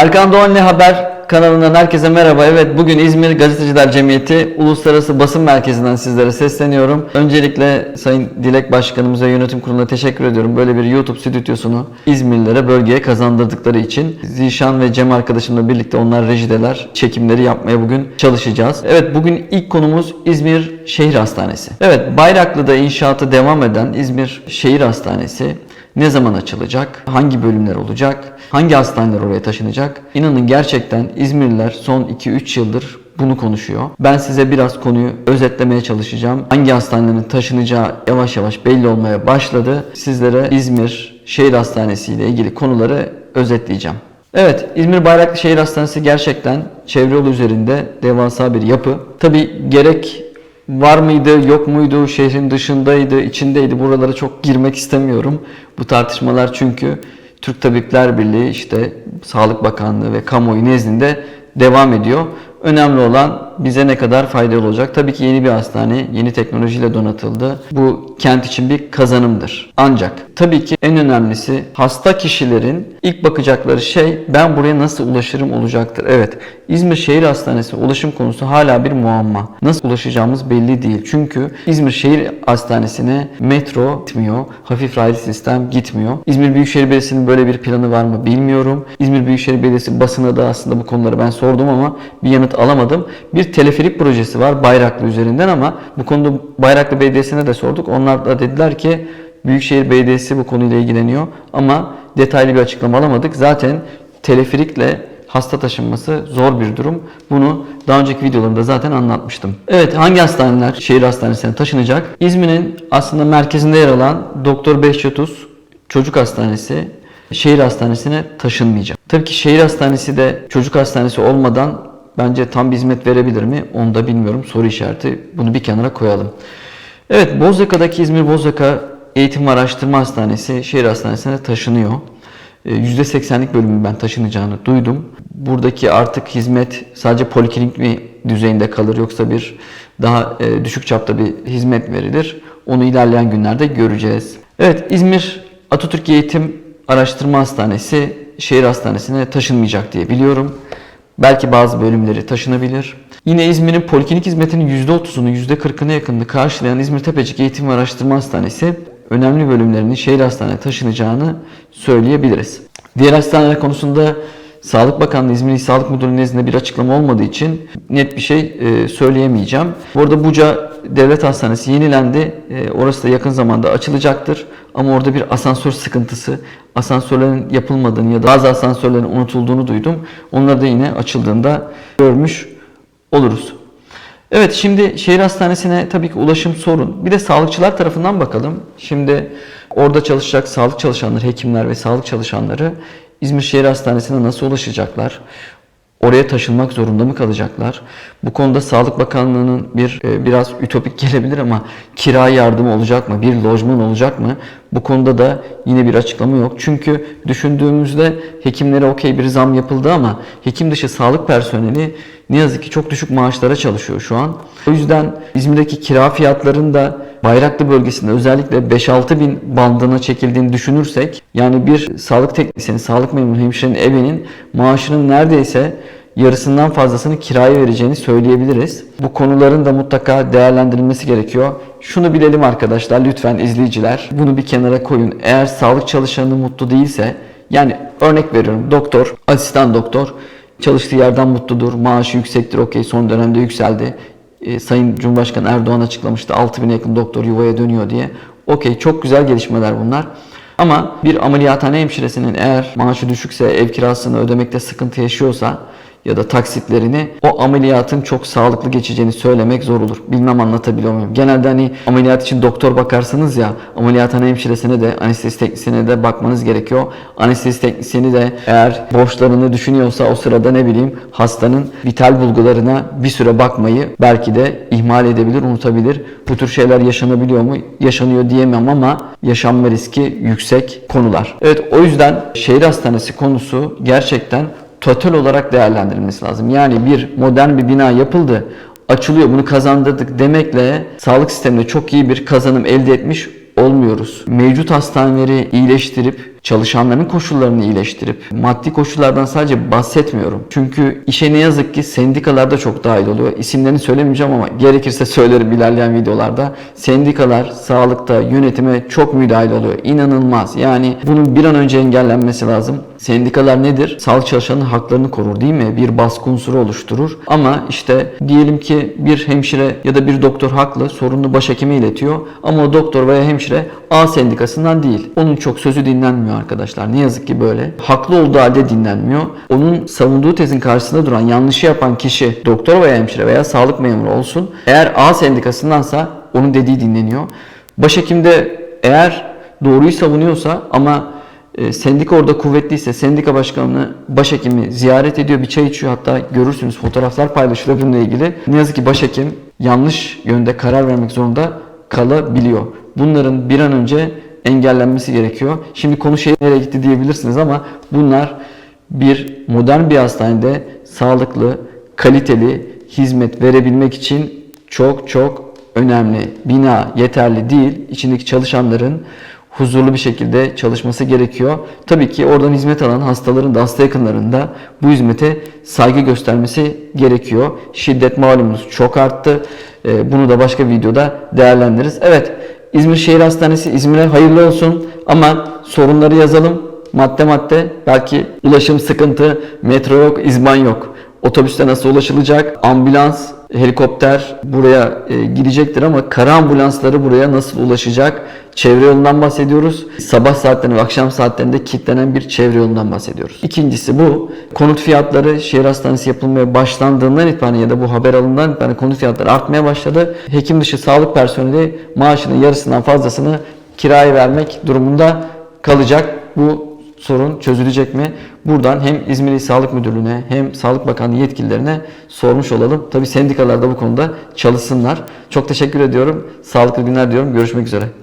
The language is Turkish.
Erkan Doğan Ne Haber kanalından herkese merhaba. Evet bugün İzmir Gazeteciler Cemiyeti Uluslararası Basın Merkezi'nden sizlere sesleniyorum. Öncelikle Sayın Dilek Başkanımıza yönetim kuruluna teşekkür ediyorum. Böyle bir YouTube stüdyosunu İzmirlilere bölgeye kazandırdıkları için. Zişan ve Cem arkadaşımla birlikte onlar rejideler. Çekimleri yapmaya bugün çalışacağız. Evet bugün ilk konumuz İzmir Şehir Hastanesi. Evet Bayraklı'da inşaatı devam eden İzmir Şehir Hastanesi ne zaman açılacak? Hangi bölümler olacak? Hangi hastaneler oraya taşınacak? İnanın gerçekten İzmirliler son 2-3 yıldır bunu konuşuyor. Ben size biraz konuyu özetlemeye çalışacağım. Hangi hastanelerin taşınacağı yavaş yavaş belli olmaya başladı. Sizlere İzmir Şehir Hastanesi ile ilgili konuları özetleyeceğim. Evet, İzmir Bayraklı Şehir Hastanesi gerçekten çevre yolu üzerinde devasa bir yapı. Tabi gerek var mıydı, yok muydu, şehrin dışındaydı, içindeydi. Buralara çok girmek istemiyorum. Bu tartışmalar çünkü Türk Tabipler Birliği, işte Sağlık Bakanlığı ve kamuoyu nezdinde devam ediyor. Önemli olan bize ne kadar faydalı olacak. Tabii ki yeni bir hastane, yeni teknolojiyle donatıldı. Bu kent için bir kazanımdır. Ancak tabii ki en önemlisi hasta kişilerin ilk bakacakları şey ben buraya nasıl ulaşırım olacaktır. Evet, İzmir Şehir Hastanesi ulaşım konusu hala bir muamma. Nasıl ulaşacağımız belli değil. Çünkü İzmir Şehir Hastanesi'ne metro gitmiyor, hafif raylı sistem gitmiyor. İzmir Büyükşehir Belediyesi'nin böyle bir planı var mı bilmiyorum. İzmir Büyükşehir Belediyesi basına da aslında bu konuları ben sordum ama bir yanıt alamadım. Bir teleferik projesi var Bayraklı üzerinden ama bu konuda Bayraklı Belediyesi'ne de sorduk. Onlar da dediler ki Büyükşehir Belediyesi bu konuyla ilgileniyor ama detaylı bir açıklama alamadık. Zaten teleferikle hasta taşınması zor bir durum. Bunu daha önceki videolarımda zaten anlatmıştım. Evet hangi hastaneler şehir hastanesine taşınacak? İzmir'in aslında merkezinde yer alan Doktor Behçetuz Çocuk Hastanesi şehir hastanesine taşınmayacak. Tabii ki şehir hastanesi de çocuk hastanesi olmadan bence tam bir hizmet verebilir mi? Onu da bilmiyorum. Soru işareti. Bunu bir kenara koyalım. Evet Bozyaka'daki İzmir Bozyaka Eğitim ve Araştırma Hastanesi şehir hastanesine taşınıyor. Ee, %80'lik bölümün ben taşınacağını duydum. Buradaki artık hizmet sadece poliklinik mi düzeyinde kalır yoksa bir daha e, düşük çapta bir hizmet verilir. Onu ilerleyen günlerde göreceğiz. Evet İzmir Atatürk Eğitim Araştırma Hastanesi şehir hastanesine taşınmayacak diye biliyorum. Belki bazı bölümleri taşınabilir. Yine İzmir'in poliklinik hizmetinin %30'unu %40'ına yakınını karşılayan İzmir Tepecik Eğitim ve Araştırma Hastanesi önemli bölümlerinin şehir hastaneye taşınacağını söyleyebiliriz. Diğer hastaneler konusunda Sağlık Bakanlığı İzmir İl Sağlık Müdürlüğü nezdinde bir açıklama olmadığı için net bir şey e, söyleyemeyeceğim. Bu arada Buca Devlet Hastanesi yenilendi. E, orası da yakın zamanda açılacaktır. Ama orada bir asansör sıkıntısı, asansörlerin yapılmadığını ya da bazı asansörlerin unutulduğunu duydum. Onları da yine açıldığında görmüş oluruz. Evet şimdi şehir hastanesine tabii ki ulaşım sorun. Bir de sağlıkçılar tarafından bakalım. Şimdi orada çalışacak sağlık çalışanları, hekimler ve sağlık çalışanları İzmir Şehir Hastanesi'ne nasıl ulaşacaklar? Oraya taşınmak zorunda mı kalacaklar? Bu konuda Sağlık Bakanlığı'nın bir e, biraz ütopik gelebilir ama kira yardımı olacak mı? Bir lojman olacak mı? Bu konuda da yine bir açıklama yok. Çünkü düşündüğümüzde hekimlere okey bir zam yapıldı ama hekim dışı sağlık personeli ne yazık ki çok düşük maaşlara çalışıyor şu an. O yüzden İzmir'deki kira fiyatlarının da Bayraklı bölgesinde özellikle 5-6 bin bandına çekildiğini düşünürsek yani bir sağlık teknisyeni, sağlık memuru hemşirenin evinin maaşının neredeyse yarısından fazlasını kiraya vereceğini söyleyebiliriz. Bu konuların da mutlaka değerlendirilmesi gerekiyor. Şunu bilelim arkadaşlar lütfen izleyiciler. Bunu bir kenara koyun. Eğer sağlık çalışanı mutlu değilse yani örnek veriyorum doktor, asistan doktor çalıştığı yerden mutludur. Maaşı yüksektir okey son dönemde yükseldi. E, Sayın Cumhurbaşkanı Erdoğan açıklamıştı 6000'e yakın doktor yuvaya dönüyor diye. Okey çok güzel gelişmeler bunlar. Ama bir ameliyathane hemşiresinin eğer maaşı düşükse, ev kirasını ödemekte sıkıntı yaşıyorsa ya da taksitlerini o ameliyatın çok sağlıklı geçeceğini söylemek zor olur. Bilmem anlatabiliyor muyum? Genelde hani ameliyat için doktor bakarsınız ya ameliyathane hemşiresine de anestezi teknisyene de bakmanız gerekiyor. Anestezi teknisyeni de eğer borçlarını düşünüyorsa o sırada ne bileyim hastanın vital bulgularına bir süre bakmayı belki de ihmal edebilir, unutabilir. Bu tür şeyler yaşanabiliyor mu? Yaşanıyor diyemem ama yaşanma riski yüksek konular. Evet o yüzden şehir hastanesi konusu gerçekten total olarak değerlendirilmesi lazım. Yani bir modern bir bina yapıldı, açılıyor, bunu kazandırdık demekle sağlık sisteminde çok iyi bir kazanım elde etmiş olmuyoruz. Mevcut hastaneleri iyileştirip çalışanların koşullarını iyileştirip maddi koşullardan sadece bahsetmiyorum. Çünkü işe ne yazık ki sendikalar da çok dahil oluyor. İsimlerini söylemeyeceğim ama gerekirse söylerim ilerleyen videolarda. Sendikalar sağlıkta yönetime çok müdahil oluyor. İnanılmaz. Yani bunun bir an önce engellenmesi lazım. Sendikalar nedir? Sağlık çalışanının haklarını korur değil mi? Bir baskı unsuru oluşturur. Ama işte diyelim ki bir hemşire ya da bir doktor haklı sorununu başhekime iletiyor. Ama o doktor veya hemşire A sendikasından değil. Onun çok sözü dinlenmiyor arkadaşlar. Ne yazık ki böyle. Haklı olduğu halde dinlenmiyor. Onun savunduğu tezin karşısında duran yanlışı yapan kişi doktor veya hemşire veya sağlık memuru olsun. Eğer A sendikasındansa onun dediği dinleniyor. Başhekim de eğer doğruyu savunuyorsa ama e, sendika orada kuvvetliyse sendika başkanını başhekimi ziyaret ediyor bir çay içiyor hatta görürsünüz fotoğraflar paylaşılıyor bununla ilgili. Ne yazık ki başhekim yanlış yönde karar vermek zorunda kalabiliyor. Bunların bir an önce engellenmesi gerekiyor. Şimdi konu şey nereye gitti diyebilirsiniz ama bunlar bir modern bir hastanede sağlıklı, kaliteli hizmet verebilmek için çok çok önemli. Bina yeterli değil. İçindeki çalışanların huzurlu bir şekilde çalışması gerekiyor. Tabii ki oradan hizmet alan hastaların da hasta yakınların da bu hizmete saygı göstermesi gerekiyor. Şiddet malumunuz çok arttı. Ee, Bunu da başka videoda değerlendiririz. Evet İzmir Şehir Hastanesi İzmir'e hayırlı olsun ama sorunları yazalım madde madde. Belki ulaşım sıkıntı, metro yok, izban yok. Otobüste nasıl ulaşılacak? Ambulans, helikopter buraya e, gidecektir ama kara ambulansları buraya nasıl ulaşacak? Çevre yolundan bahsediyoruz. Sabah saatlerinde ve akşam saatlerinde kilitlenen bir çevre yolundan bahsediyoruz. İkincisi bu. Konut fiyatları şehir hastanesi yapılmaya başlandığından itibaren ya da bu haber alından itibaren konut fiyatları artmaya başladı. Hekim dışı sağlık personeli maaşının yarısından fazlasını kiraya vermek durumunda kalacak. Bu sorun çözülecek mi? Buradan hem İzmir İl Sağlık Müdürlüğü'ne hem Sağlık Bakanlığı yetkililerine sormuş olalım. Tabi sendikalar da bu konuda çalışsınlar. Çok teşekkür ediyorum. Sağlıklı günler diyorum. Görüşmek üzere.